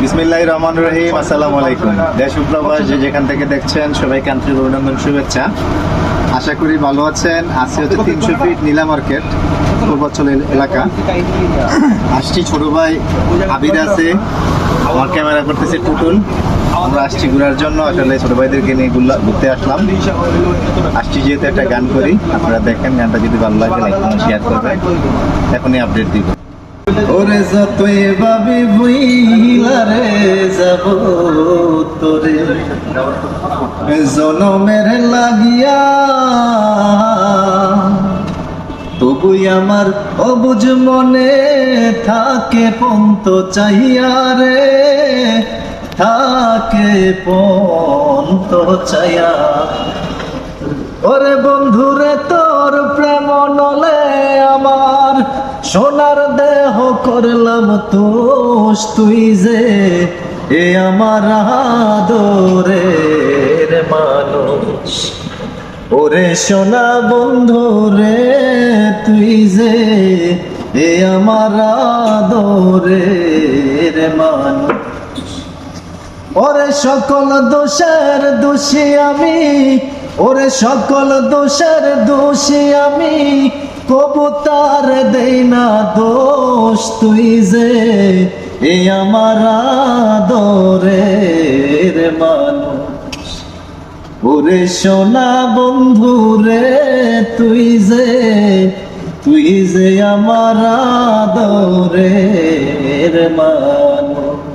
বিসমিল্লাহ রহমান রহিম, আসসালামু আলাইকুম। দেশ উপপ্রবাস যে যেখান থেকে দেখছেন, সবাইকে আন্তরিক অভিনন্দন, শুভেচ্ছা। আশা করি ভালো আছেন। আজকে হচ্ছে তিনশো ফিট নীলা মার্কেট পূর্বাঞ্চল এল- এলাকা। আসছি ছোট ভাই আবির আছে। আমার ক্যামেরা করতেছে টুটুল আমরা আসছি ঘোরার জন্য। আসলে ছোট ভাইদেরকে নিয়ে ঘুরতে আসলাম। আসছি যেহেতু একটা গান করি, আপনারা দেখেন গানটা যদি ভালো লাগে লাইক শেয়ার করবেন। এখনই আপডেট দিব। ওরে যতই ভাবি ভুইলারে যাব তোরে। জনমের লাগিয়া তবুই আমার অবুজ মনে থাকে পন্ত চাইয়া রে, থাকে পন্ত চাইয়া ওরে বন্ধুরে তোর প্রেম নলে আমার সোনার করলাম তোষ তুই যে এ আমার আদরের মানুষ। ওরে সোনা বন্ধু রে, তুই যে এ আমার আদরের মানুষ। ওরে সকল দোষের দোষী আমি, ওরে সকল দোষের দোষী আমি, কবুতার দেই না তুই যে এ আমার আদরের মানুষ। ওরে সোনা বন্ধু রে, তুই যে তুই যে আমার আদরের মানুষ।